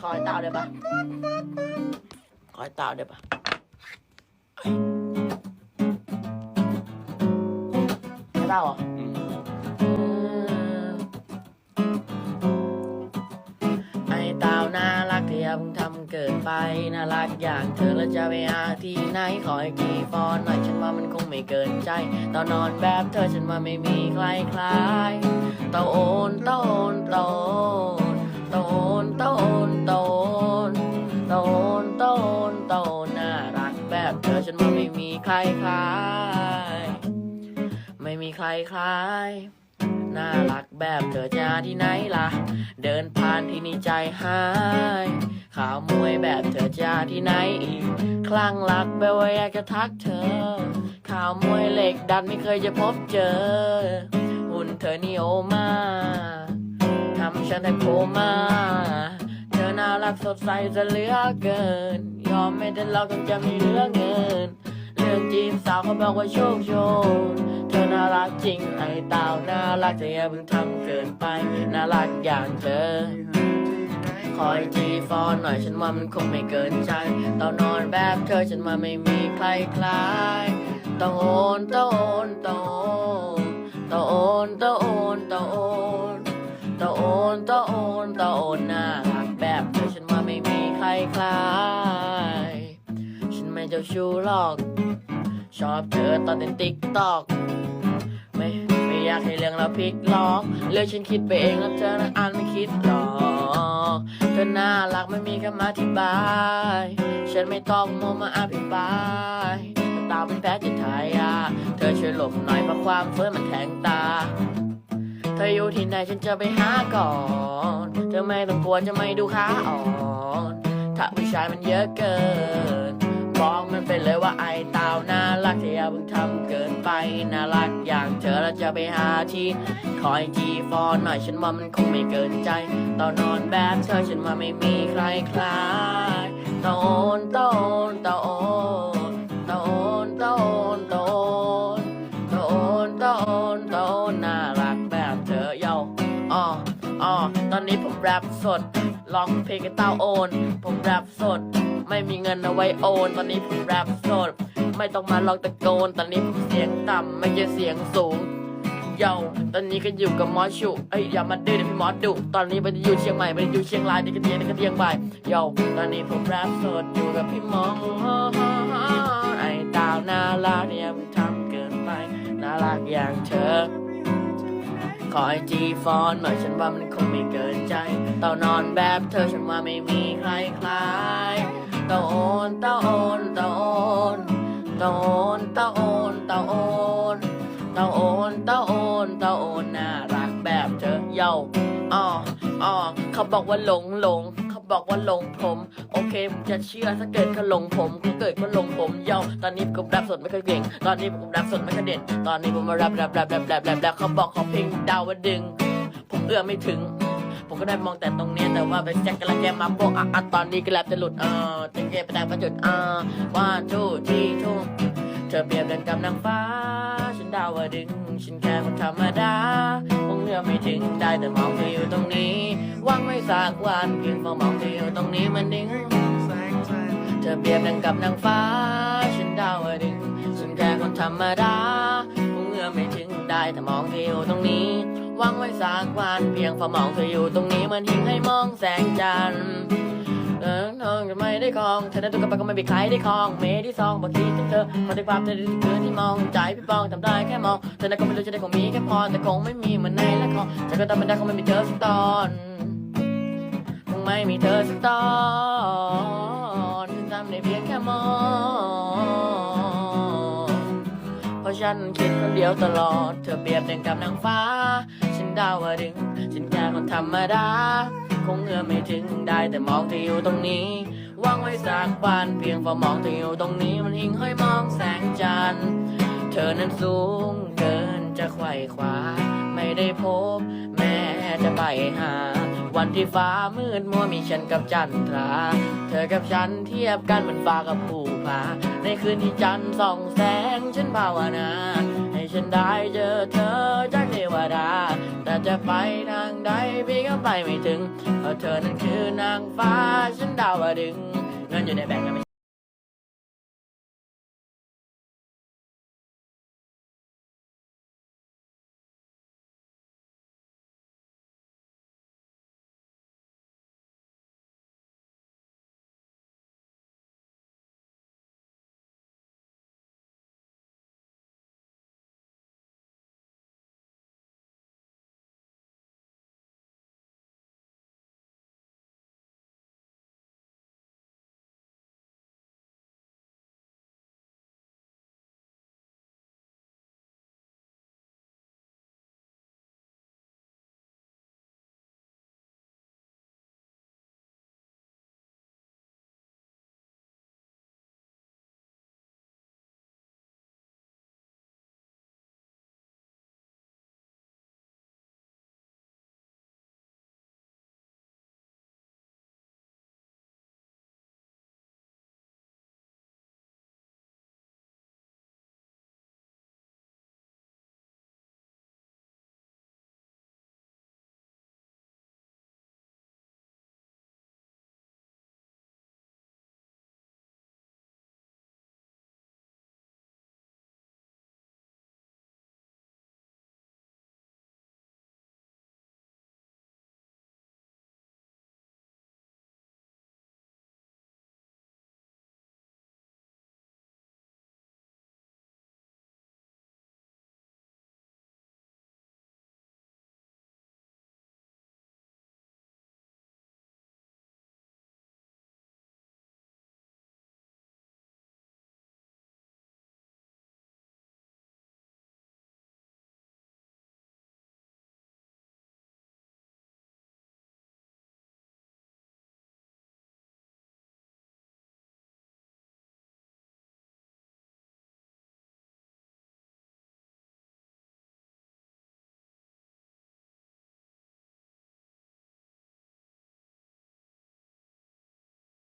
ขอให้เต่าได้ปะขอให้เต่าได้ปะเอ้ยให้เต่าเหรออืมไอเต่าน่ารักที่ย่าเพิ่งทำเกินไป น่ารักอย่างเธอแล้วจะไปหาที่ไหน ขอให้กี่ฟอนหน่อยฉันว่ามันคงไม่เกินใจ ตอนนอนแบบเธอฉันว่าไม่มีใครคล้ายเต่าโอนเตาโอนเตาโอน คล้ายน่ารักแบบเธอจะที่ไหนล่ะ เดินผ่านที่นี่ใจหายข่าวมวยแบบเธอจะที่ไหนอีก คลั่งรักแบบว่าอยากจะทักเธอข่าวมวยเหล็กดันไม่เคยจะพบเจอ หุ่นเธอนี่โอมาทำฉันแทบโคม่าเธอน่ารักสดใสจะเหลือเกิน ยอมไม่ได้เราต้องจะมีเหลืองเงิน เรื่องจีบสาวเขาบอกว่าโชคโชน จริงไอ้เต่าน่ารักแต่อย่าเพิ่งทำเกินไป น่ารักอย่างเธอ คอยจีฟอนหน่อยฉันว่ามันคงไม่เกินใจตอนนอนแบบเธอฉันว่าไม่มีใครคล้ายต้องโอนต้องโอนต้องโอนต้องโอนต้องโอนต้องโอนต้องโอนต้องโอนต้องโอนน่ารักแบบเธอฉันว่าไม่มีใครคล้ายฉันไม่เจ้าชู้หรอก ชอบเธอตอนเต้นติ๊กตอก ไม่ไม่อยากให้เรื่องเราพลิกล็อกเรื่องฉันคิดไปเองแล้วเธอนั้นอ่านไม่คิดหรอกเธอน่ารักไม่มีคำอธิบาย ฉันไม่ต้องโมวมาอภิปรายแต่ตาเป็นแพ้จะทายาเธอช่วยหลบหน่อยเพราะความเฟ้อมันแทงตา เธออยู่ที่ไหนฉันจะไปหาก่อน เธอไม่ต้องกลัวจะไม่ดูขาอ่อน ถ้าผู้ชายมันเยอะเกิน ไปหาที่คอยจีฟอนหน่อยฉันว่ามันคงไม่เกินใจ ตอนนอนแบบเธอฉันว่าไม่มีใครคล้ายตาโอนตาโอนตาโอนตาโอนตาโอนตาโอนตาโอนตาโอนตาโอนน่ารักแบบเธอเยาอ๋ออ๋อตอนนี้ผมแรปสดร้องเพลงกับเต้าโอน ผมแรปสด ไม่มีเงินเอาไว้โอน ตอนนี้ผมแรปสด ไม่ต้องมาลองตะโกน ตอนนี้ผมเสียงต่ำไม่ใช่เสียงสูง ยาตอนนี้ก็อยู่กับมอชุเอ้ยอย่ามาดื้อเดี๋ยวพี่มอดุตอนนี้ไปอยู่เชียงใหม่ไปอยู่เชียงรายนี่ก็เตียงนี่ก็เตียงบ่ายเยาตอนนี้ผมแรปสดอยู่กับพี่มอไอ้ดาวน่ารักเนี่ยมันทำเกินไปน่ารักอย่างเธอขอไอจีฟอนหน่อยฉันว่ามันคงไม่เกินใจเต่านอนแบบเธอฉันว่าไม่มีใครคล้ายเต่าโอนเต่าโอนเต่าโอนเต่าโอนเต่าโอนเต่าโอน ตาโอนตาโอนน่ารักแบบเธอเยาอ๋ออ๋อเขาบอกว่าหลงหลงเขาบอกว่าหลงผม โอเคผมจะเชื่อถ้าเกิดเขาหลงผมเขาเกิดเขาหลงผมเยาตอนนี้ผมแรปสดไม่ค่อยเก่ง ตอนนี้ผมแรปสดไม่ค่อยเด่น ตอนนี้ผมมาแรปแรปแรปแรปแรปแรปแรปเขาบอกขอเพลงดาวดึง ผมเอื้อไม่ถึงผมก็ได้มองแต่ตรงนี้แต่ว่าไปแจ็คกระแกมาโปะอะอะตอนนี้ก็แลบจะหลุดเออจะเก็บไปแต่ประจุดอ่าว่าทูที่ทุ่ เธอเปรียบดังกับนางฟ้า ฉันดาวดึง ฉันแค่คนธรรมดา คงเอื้อมไม่ถึงได้แต่มองเธออยู่ตรงนี้หวังไว้สักวันเพียงเฝ้ามองเธออยู่ตรงนี้มันนิ่งเธอเปรียบดังกับนางฟ้า ฉันดาวดึง ฉันแค่คนธรรมดา คงเอื้อมไม่ถึงได้แต่มองเธออยู่ตรงนี้หวังไว้สักวันเพียงเฝ้ามองเธออยู่ตรงนี้มันหิ่งให้มองแสงจันทร์ เออน้องจะไม่ได้คลองเธอได้ตัวกับไปก็ไม่มีใครได้คลองเมที่สองบอกคิดถึงเธอพอได้ความเธอได้เกินที่มองใจพี่ปองทำได้แค่มองเธอนั้นก็ไม่รู้จะได้คงมีแค่พอแต่คงไม่มีเหมือนในละครแต่ก็ทำไม่ได้คงไม่มีเธอสักตอนคงไม่มีเธอสักตอนฉันทำได้เพียงแค่มองเพราะฉันคิดคนเดียวตลอด เธอเปรียบดังกับนางฟ้า ฉันดาวดึงฉันแค่คนธรรมดา คงเอื้อมไม่ถึงได้แต่มองเธออยู่ตรงนี้วังไว้สักวันเพียงเฝ้ามองเธออยู่ตรงนี้มันหิ่งห้อยมองแสงจันทร์เธอนั้นสูงเกินจะไขว่คว้าไม่ได้พบ แม่จะไปหา วันที่ฟ้ามืดมัวมีฉันกับจันทรา เธอกับฉันเทียบกันเหมือนฟ้ากับภูผาในคืนที่จันทร์ส่องแสงฉันภาวนา ฉันได้เจอเธอจากเทวดา แต่จะไปทางใดพี่ก็ไปไม่ถึง เพราะเธอนั้นคือนางฟ้าฉันดาวดึงเงินอยู่ในแบงก์ไม่